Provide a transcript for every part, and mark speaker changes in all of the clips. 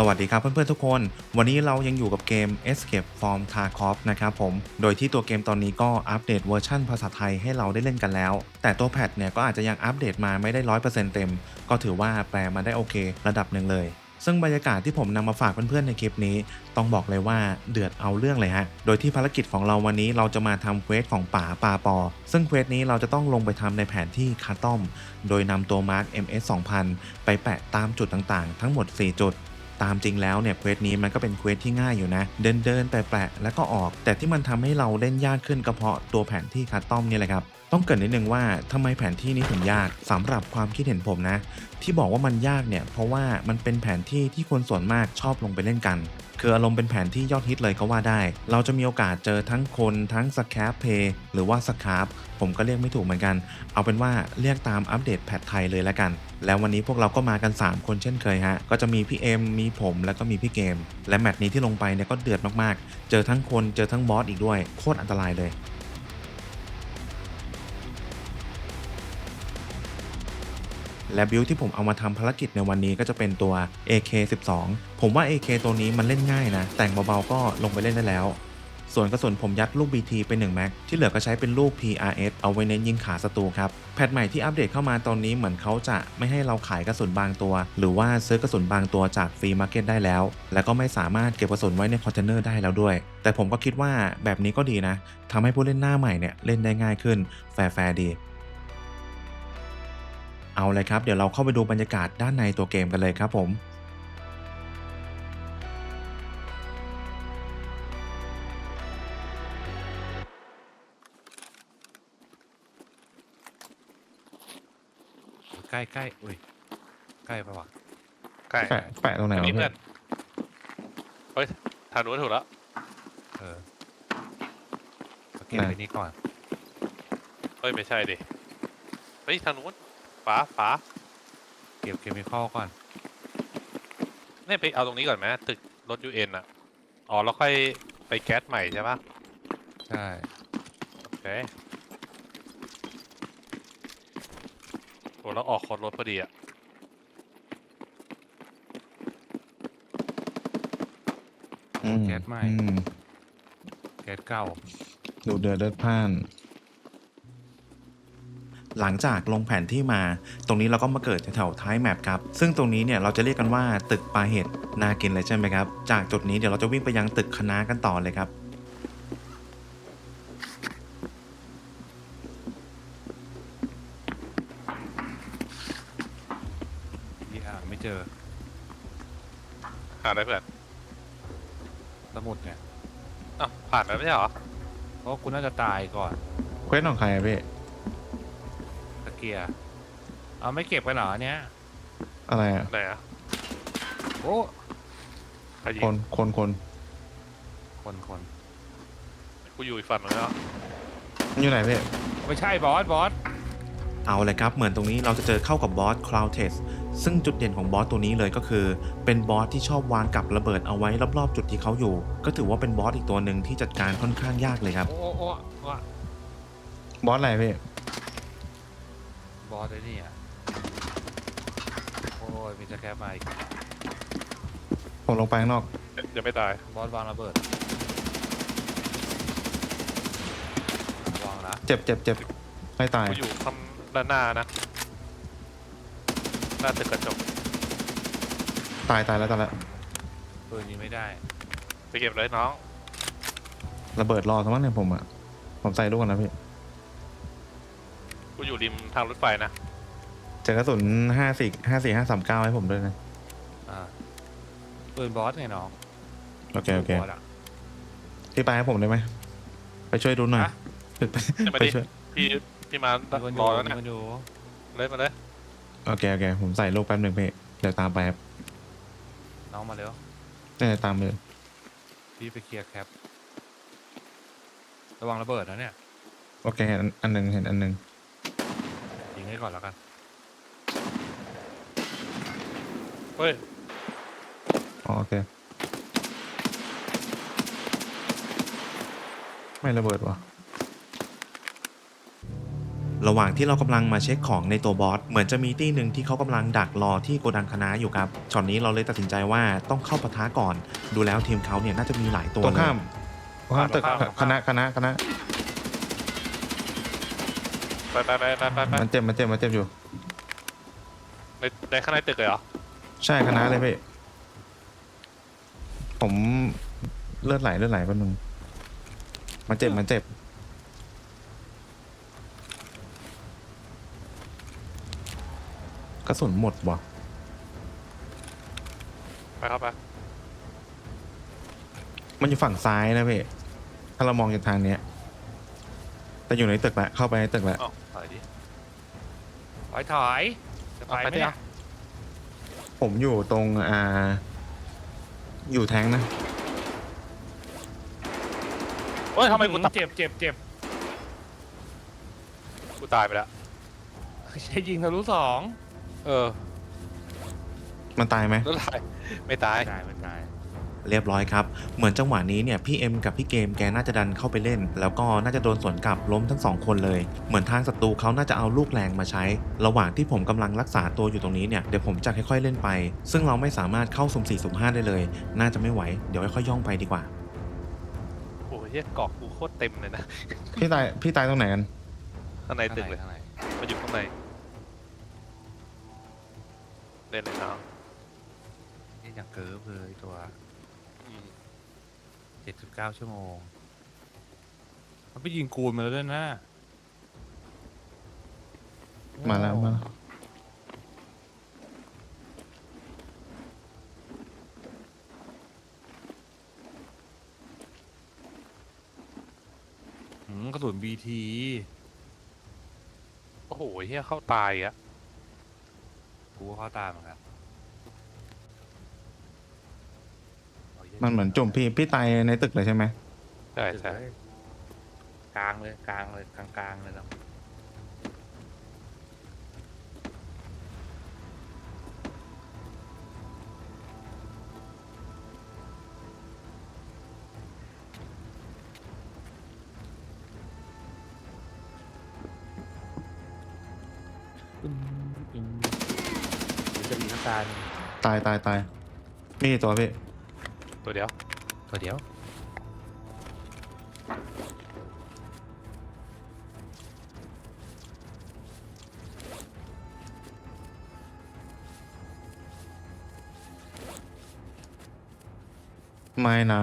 Speaker 1: สวัสดีครับเพื่อนๆทุกคน วันนี้เรายังอยู่กับเกม Escape from Tarkov นะครับผม โดยที่ตัวเกมตอนนี้ก็อัปเดตเวอร์ชันภาษาไทยให้เราได้เล่นกันแล้ว แต่ตัวแพทเนี่ยก็อาจจะยังอัปเดตมาไม่ได้ 100%เต็ม ก็ถือว่าแปลมาได้โอเค ระดับหนึ่งเลย ซึ่งบรรยากาศที่ผมนำมาฝากเพื่อนๆในคลิปนี้ ต้องบอกเลยว่าเดือดเอาเรื่องเลยฮะ โดยที่ภารกิจของเราวันนี้เราจะมาทำเควสของป่าปาปอ ซึ่งเควสนี้เราจะต้องลงไปทำในแผนที่คาร์ตอม โดยนำตัวมาร์ค MS 2000 ไปแปะตามจุดต่างๆ ทั้งหมด 4 จุด ตามจริงแล้วเนี่ยเควสนี้มันก็เป็นเควสที่ง่ายอยู่นะ เดินเดินๆแปะแล้วก็ออก แต่ที่มันทำให้เราเล่นยากขึ้นก็เพราะตัวแผนที่คัสตอมนี่แหละครับ ต้องเกรินนิดนึงว่าทำไมแผนที่นี้ถึงยากสำหรับความคิดเห็นผมนะ ที่บอกว่ามันยากเนี่ย เพราะว่ามันเป็นแผนที่ที่คนส่วนมากชอบลงไปเล่นกันคืออารมณ์เป็นแผนที่ยอดฮิตเลยก็ว่าได้ เราจะมีโอกาสเจอทั้งคนทั้งสแคปเพย์หรือว่าสคาร์ผมก็เรียกไม่ถูกเหมือนกัน เอาเป็นว่าเรียกตามอัปเดตแพทไทยเลยแล้วกัน แล้ววันนี้พวกเราก็มากัน 3 คนเช่นเคยฮะ ก็จะมีพี่เอ็มมีผมแล้วก็มีพี่เกม และแมตช์นี้ที่ลงไปเนี่ยก็เดือดมากๆ เจอทั้งคนเจอทั้งบอสอีกด้วย โคตรอันตรายเลย และบิลที่ผมเอามาทำภารกิจในวันนี้ก็จะเป็นตัว AK12 ผมว่า AK ตัวนี้มันเล่นง่ายนะ แต่งเบาๆก็ลงไปเล่นได้แล้ว ส่วนกระสุนผมยัดลูก BT ไป1แม็กที่เหลือก็ใช้เป็นลูก PRS เอาไว้เน้นยิงขาศัตรูครับ แพทใหม่ที่อัปเดตเข้ามาตอนนี้เหมือนเขาจะไม่ให้เราขายกระสุนบางตัว หรือว่าซื้อกระสุนบางตัวจากฟรีมาร์เก็ตได้แล้ว แล้วก็ไม่สามารถเก็บกระสุนไว้ในคอนเทนเนอร์ได้แล้วด้วย แต่ผมก็คิดว่าแบบนี้ก็ดีนะทำให้ผู้เล่นหน้าใหม่เนี่ยเล่นได้ง่ายขึ้นแฟร์ๆดี เอาเลยครับ เดี๋ยวเราเข้าไปดูบรรยากาศด้านในตัวเกมกันเลยครับผม
Speaker 2: ใกล้ใกล้อุ้ย ใกล้ปะวะ
Speaker 3: ใกล้
Speaker 1: แปะแปะตรงไหนวะ
Speaker 3: มี
Speaker 1: เพื่
Speaker 3: เพื่
Speaker 1: อ
Speaker 3: อนนเฮ้ยทางนู้นถูกแล้ว
Speaker 2: เออเอาเก็บไว้นี่ก่อน
Speaker 3: เฮ้ยไม่ใช่ดิเฮ้ยทางนู้น ฝาฝา
Speaker 2: เก็บเคมีคอลก่อน
Speaker 3: เนี่ยไปเอาตรงนี้ก่อนไหมตึกรถยูเอ็นอะ อ๋อ แล้วค่อยไปแก๊สใหม่ใช่ปะ
Speaker 2: ใช่
Speaker 3: โอเคโอ้แล้วออกคอนรถพอดีอะ
Speaker 1: อืม
Speaker 2: แก๊สใหม่
Speaker 1: อืม
Speaker 2: แก๊สเก่า
Speaker 1: ดูเดือดเลือดพล่าน หลังจากลงแผนที่มา ตรงนี้เราก็มาเกิดแถวๆท้ายแมปครับ ซึ่งตรงนี้เนี่ยเราจะเรียกกันว่าตึกปลาเห็ดนากินเลยใช่ไหมครับ จากจุดนี้เดี๋ยวเราจะวิ่งไปยังตึกคณะกันต่อเลยครับ
Speaker 2: ที่อ่านไม่เจอ
Speaker 3: หาได้เพื่อน
Speaker 2: สมุดเนี่ย
Speaker 3: อ้าวผ่านแล้วไม่ใช่เหรอ
Speaker 2: เพราะคุณน่าจะตายก่อน
Speaker 1: เควสของใครอะพี่
Speaker 2: ตะ เกียร์ เอาไม่เก็บกันเหรอเนี้ย
Speaker 1: อะไรอะ
Speaker 3: ไหนอะ
Speaker 2: โอ้
Speaker 3: ใครยิ
Speaker 1: ค
Speaker 3: ง
Speaker 1: นคนคน
Speaker 2: คนคน
Speaker 3: กูอยู่อีกฝั่งหนึงแล้ว
Speaker 1: มันอยู่ไหนพี่
Speaker 2: ไม่ใช่บอสบอส
Speaker 1: เอาเลยครับ เหมือนตรงนี้เราจะเจอเข้ากับบอส Cloud Test ซึ่งจุดเด่นของบอสตัวนี้เลยก็คือ เป็นบอสที่ชอบวางกับระเบิดเอาไว้รอบๆ จุดที่เขาอยู่ ก็ถือว่าเป็นบอสอีกตัวหนึ่งที่จัดการค่อนข้างยากเลยครับ
Speaker 2: โอ้โอ้โอ้โอ้
Speaker 1: บอสอะไรพี่
Speaker 2: บอสไอ้นี่อะโอ้ยมีจะแคปมาอีก
Speaker 1: ผมลงไปข้างนอก
Speaker 3: ยังไม่ตาย
Speaker 2: บอสวางระเบิดวางละ
Speaker 1: เจ็บเจ็บเจ็บไม่ตาย
Speaker 3: กูอยู่ข้างด้านหน้านะ หน้าตึกกระจก
Speaker 1: ตายตายแล้วตายแล้ว
Speaker 2: ปืนยิงไม่ได้
Speaker 3: ไปเก็บเลยน้อง
Speaker 1: ระเบิดรอทั้งวันเนี่ยผมอะผมใส่ลูกกันนะพี่
Speaker 3: กูอยู่ริมทางรถไฟนะ
Speaker 1: เจอกระสุนห้าสี่ห้าสี่ห้าสามเก้าให้ผมด้วยนะ
Speaker 2: อ่าปืนบอสไงน้อง
Speaker 1: โอเคโอเค
Speaker 2: บอสอะ
Speaker 1: พี่ไปให้ผมได้ไหม ไปช่วยดูหน่อย
Speaker 2: ฮะ
Speaker 1: ไป
Speaker 3: จะมา
Speaker 1: ไป
Speaker 3: ดิ
Speaker 1: ช่วย
Speaker 3: พี่พี่มา
Speaker 2: มีคนอ
Speaker 3: ร
Speaker 2: ยู่
Speaker 3: อแล้ว
Speaker 2: มี
Speaker 3: เนี่ย
Speaker 2: คนอยู่
Speaker 3: เลยมาเลย
Speaker 1: โอเคโอเค ผมใส่ลูกแป๊บหนึ่งพี่ เดี๋ยวตามไปครับ
Speaker 2: น้องมาเร็ว
Speaker 1: เนี่ยตามเลย
Speaker 2: พี่ไปเคลียร์แคประวังระเบิดนะเนี่ย
Speaker 1: โอเคเห็นอันหนึ่งเห็นอันหนึ่ง
Speaker 2: ยิงให้ก่อนแล้วกัน
Speaker 3: เฮ้ย
Speaker 1: อ๋อโอเค ไม่ระเบิดวะระหว่างที่เรากำลังมาเช็คของในตัวบอส เหมือนจะมีตี้หนึ่งที่เขากำลังดักรอที่โกดังคณะอยู่ครับช็อตนี้เราเลยตัดสินใจว่าต้องเข้าปะทะก่อน ดูแล้วทีมเขาเนี่ยน่าจะมีหลายตัว
Speaker 4: ตรง
Speaker 1: เลย
Speaker 4: ข้ามตรงข้ามตึก
Speaker 3: ตรงข้าม
Speaker 4: คณะคณะคณะ
Speaker 3: ไปไปไปไปไปไป
Speaker 4: มันเจ็บมันเจ็บมันเจ็บอยู่
Speaker 3: ในในข้างในตึกเลยเหรอ
Speaker 4: ใช่คณะเลยพี่ ผมเลือดไหลเลือดไหลแป๊บนึงมันเจ็บมันเจ็บ กระสุนหมดว่ะ
Speaker 3: ไปเข้าไป
Speaker 4: มันอยู่ฝั่งซ้ายนะพี่ ถ้าเรามองจากทางเนี้ย แต่อยู่ในตึกละเข้าไปในตึกละ
Speaker 3: เอ้าถอยดิ
Speaker 2: ถอยถอยจะไป
Speaker 3: เอา
Speaker 2: ไห
Speaker 3: ไป
Speaker 2: ม
Speaker 3: ดิ
Speaker 2: เนี่ย
Speaker 3: เอา
Speaker 4: ผมอยู่ตรงอ่าอยู่แทงนะ
Speaker 3: เฮ้ยทำไมกูตาย
Speaker 2: เจ็บเจ็บเจ็บ
Speaker 3: กูตายไปแล้ว
Speaker 2: ใช้ยิงทะลุสอง
Speaker 3: เออ
Speaker 4: มันตายไหม
Speaker 3: แล้วตายไม่ตาย
Speaker 2: ตายไม่ตาย
Speaker 1: เรียบร้อยครับ เหมือนจังหวะนี้เนี่ยพี่เอ็มกับพี่เกมแกน่าจะดันเข้าไปเล่น แล้วก็น่าจะโดนสวนกลับล้มทั้งสองคนเลย เหมือนทางศัตรูเขาน่าจะเอาลูกแรงมาใช้ ระหว่างที่ผมกำลังรักษาตัวอยู่ตรงนี้เนี่ยเดี๋ยวผมจะค่อยๆเล่นไป ซึ่งเราไม่สามารถเข้าสุ่มสี่สุ่มห้าได้เลย น่าจะไม่ไหวเดี๋ยวค่อยๆย่องไปดีกว่า
Speaker 3: โอ้ยเหี้ยเกาะกูโคตรเต็มเลยนะ
Speaker 4: พี่ตายพี่ตายตรงไหนกัน
Speaker 3: ข้างในตึกเลย
Speaker 2: ข้างใน
Speaker 3: มันอยู่ข้างในเล่นเลยน้อง
Speaker 2: นี่ยังเกิร์ฟเลยตัว
Speaker 3: อืม
Speaker 2: เจ็ดสิบเก้าชั่วโมง มันไปยิงกูนมาแล้วด้วยนะ
Speaker 4: มาแล้วมาแล้ว
Speaker 2: หืมกระสุนบีที
Speaker 3: โอ้โหเฮียเข้าตายอะ
Speaker 2: กูก็เข้าตามเหมือนกันาหี้ย
Speaker 4: มันเหมือนจุ่มพี่พี่ตายในตึกเลยใช่ไหม
Speaker 3: ใช่ใช่
Speaker 2: กลางเลยกลางเลยกลางกลางๆเลยนะอืมอืมเดี๋ยวจะมีน้ำตาล
Speaker 4: ตายตายตายมีกี่ตัวพี่
Speaker 3: ตัวเดียว
Speaker 2: ตัวเดียว
Speaker 4: ไม่นะ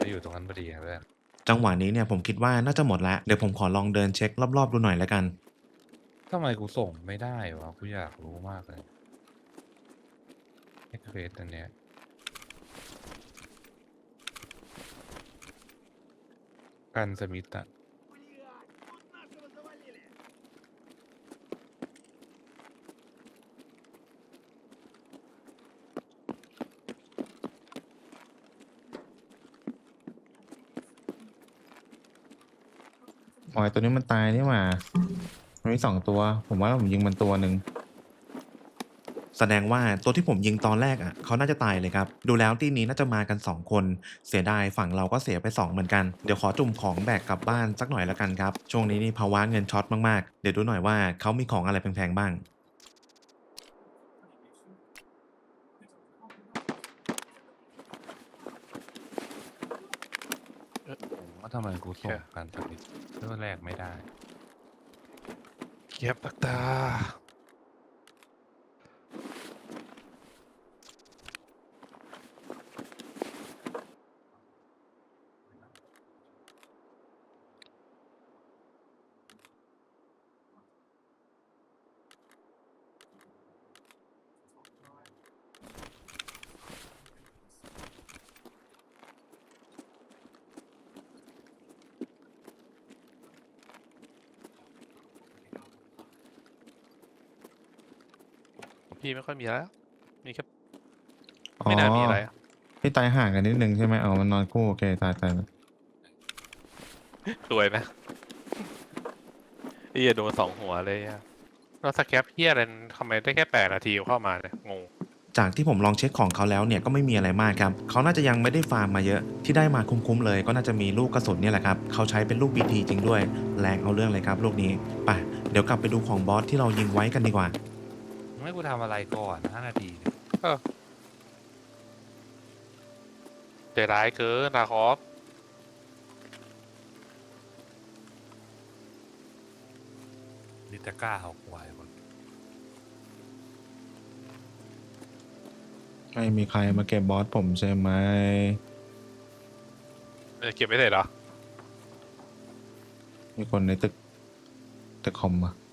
Speaker 2: จะอยู่ตรงนั้นพอดีครับเพื่อน
Speaker 1: จังหวะนี้เนี่ยผมคิดว่าน่าจะหมดแล้วเดี๋ยวผมขอลองเดินเช็ครอบๆดูหน่อยแล้วกัน
Speaker 2: ทำไมกูส่งไม่ได้วะ กูอยากรู้มากเลยเอ้เควสอันเนี้ยกันสมิธอะ
Speaker 4: ไอตัวนี้มันตายนี่หว่ามันมีสองตัว ผมว่าผมยิงมันตัวหนึ่ง
Speaker 1: แสดงว่าตัวที่ผมยิงตอนแรกอะเขาน่าจะตายเลยครับ ดูแล้วที่นี้น่าจะมากัน 2 คน เสียดายฝั่งเราก็เสียไป 2 เหมือนกัน เดี๋ยวขอจุ่มของแบกกลับบ้านสักหน่อยแล้วกันครับ ช่วงนี้นี่ภาวะเงินช็อตมากๆ เดี๋ยวดูหน่อยว่าเขามีของอะไรแพงๆบ้าง
Speaker 2: ผมว่า ทำไมกูส่งกันสมิธเรื่องแรกไม่ได้
Speaker 3: เก็บตักตา พี่ไม่ค่อยมีแล้ว มีแค่
Speaker 4: อ๋อ
Speaker 3: ไม่น่ามีอะไรอะ
Speaker 4: พี่ตายห่างกันนิดนึงใช่ไหมอ๋อมันนอนคู่โอเคตายตายแล้ว
Speaker 3: รวยไหมเฮียโดนสองหัวเลยอะแล้วสแคปเฮียอะไรทำไมได้แค่แปดนาทีเข้ามาเนี่ยงง
Speaker 1: จากที่ผมลองเช็คของเขาแล้วเนี่ยก็ไม่มีอะไรมากครับ เขาน่าจะยังไม่ได้ฟาร์มมาเยอะ ที่ได้มาคุ้มๆเลย ก็น่าจะมีลูกกระสุนเนี่ยแหละครับ เขาใช้เป็นลูก BT จริงด้วย แรงเอาเรื่องเลยครับลูกนี้ ไป เดี๋ยวกลับไปดูของบอสที่เรายิงไว้กันดีกว่า
Speaker 2: มึงให้ กูทำอะไรก่อนห้านาทีเนี่ย
Speaker 3: ใจร้ายเกินนาคอฟ
Speaker 2: ลิตาก้าเอาควายหมด
Speaker 4: ไม่มีใครมาเก็บบอสผมใช่ไหม
Speaker 3: เอ้ยเก็บไม่ได้เหรอ
Speaker 4: มีคนในตึก ตึกคอมอะ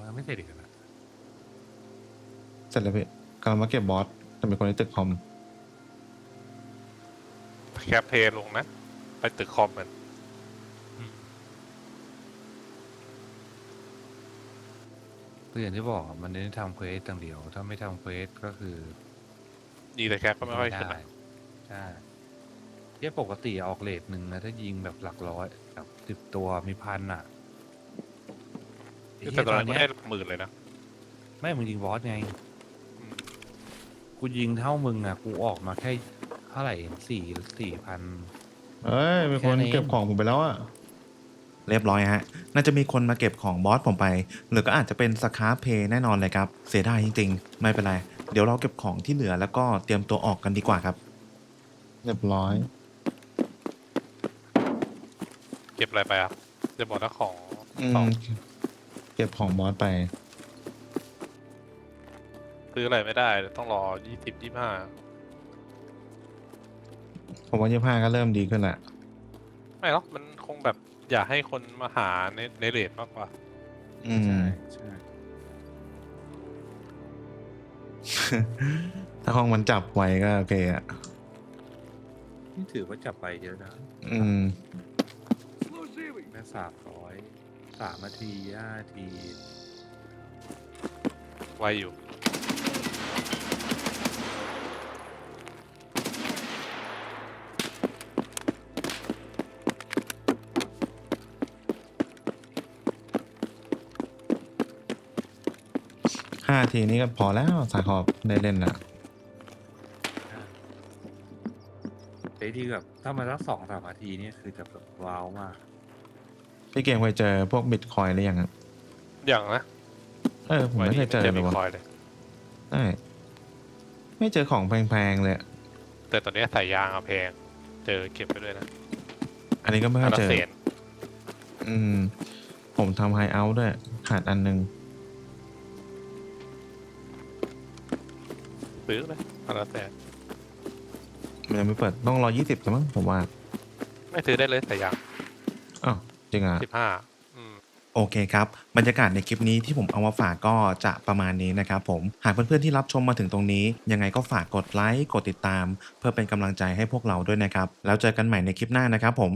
Speaker 2: เรายังไม่เสร็จอีกเหรอนะ
Speaker 4: เสร็จแล้วพี่กำลังมาเก็บบอสแต่มีคนในตึกคอม
Speaker 3: แคปเพลลงนะ ไปตึกคอมมัน
Speaker 2: คืออย่างที่บอกอะมันเน้นทำเควสต่างเดียว ถ้าไม่ทำเควสก็คือ
Speaker 3: ดีแต่แคปก็ไม่ค่อยขึ้น
Speaker 2: ได้
Speaker 3: อะ
Speaker 2: ใช่เทียบปกติออกเลทหนึ่งนะถ้ายิงแบบหลักร้อยแบบสิบตัวมีพันอะ ไอ้เหี้
Speaker 3: แต่
Speaker 2: ย
Speaker 3: ตอนนั้น
Speaker 2: เนี้
Speaker 3: ก็
Speaker 2: ย
Speaker 3: ได้หลักหมื่นเลยนะ
Speaker 2: ไม่มึงยิงบอสไง
Speaker 3: อืม
Speaker 2: กูยิงเท่ามึงอะ กูออกมาแค่เท่าไหร่สี่สี่พัน
Speaker 4: เอ้ยมีคน
Speaker 2: แค่นี้
Speaker 4: เก็บของผมไปแล้วอะ
Speaker 1: เรียบร้อยฮะ น่าจะมีคนมาเก็บของบอสผมไป หรือก็อาจจะเป็นสคาเพย์แน่นอนเลยครับ เสียดายจริงๆ ไม่เป็นไร เดี๋ยวเราเก็บของที่เหลือแล้วก็เตรียมตัวออกกันดีกว่าครับ
Speaker 4: เรียบร้อย
Speaker 3: เก็บอะไรไปอะจะบอกนะของ
Speaker 4: อื
Speaker 3: สอง
Speaker 4: มเก็บของบอสไป
Speaker 3: ซื้ออะไรไม่ได้ ต้องรอยี่สิบยี่ห้า
Speaker 4: ผมว่ายี่ห้าก็เริ่มดีขึ้นแหละ
Speaker 3: ไม่หรอกมันคงแบบอยากให้คนมาหาในในเรทมากกว่า
Speaker 4: อืม
Speaker 2: ใช่ใช่
Speaker 4: ถ้าห้องมันจับไว้ก็โอเคอะ
Speaker 2: นี่ถือว่าจับไปเยอะนะ
Speaker 4: อืม
Speaker 2: แค่สามร้อย สามนาทีห้านาที
Speaker 3: ไวอยู่
Speaker 4: ห้าทีนี้ก็พอแล้วสายขอบได้เล่นละ
Speaker 2: ไอ้ที่แบบถ้ามาสักสองสามนาทีนี่คือจะแบบว้าวมาก
Speaker 4: พี่เกมเคยเจอพวกบิตคอยหรือยังอะ
Speaker 3: อย่างนะ
Speaker 4: เออผมไม่เคยเจอ
Speaker 3: เจอ
Speaker 4: เล
Speaker 3: บิ
Speaker 4: ย
Speaker 3: ต
Speaker 4: ว่ะ
Speaker 3: คอยเลย
Speaker 4: ใช่ไม่เจอของแพงๆเลยอะ
Speaker 3: แต่ตอนนี้สายยางอะแพง เจอเก็บไปด้วยนะ
Speaker 4: อันนี้ก็ไม่
Speaker 3: อั
Speaker 4: ค่อนย
Speaker 3: ละ
Speaker 4: เจอ
Speaker 3: แสน
Speaker 4: อืม ผมทำไฮเอาท์ด้วย ขาดอันหนึง
Speaker 3: ซื้อเลยอันละแสน
Speaker 4: มันยังไม่เปิดต้องรอยี่สิบมั้งผมว่า
Speaker 3: ไม่ซื้อได้เลยสายยาง
Speaker 4: อ้าว จริงอะ
Speaker 3: สิบห้าอืม
Speaker 1: โอเคครับ บรรยากาศในคลิปนี้ที่ผมเอามาฝากก็จะประมาณนี้นะครับผม หากเพื่อนๆที่รับชมมาถึงตรงนี้ ยังไงก็ฝากกดไลค์ กดติดตาม เพื่อเป็นกำลังใจให้พวกเราด้วยนะครับ แล้วเจอกันใหม่ในคลิปหน้านะครับผม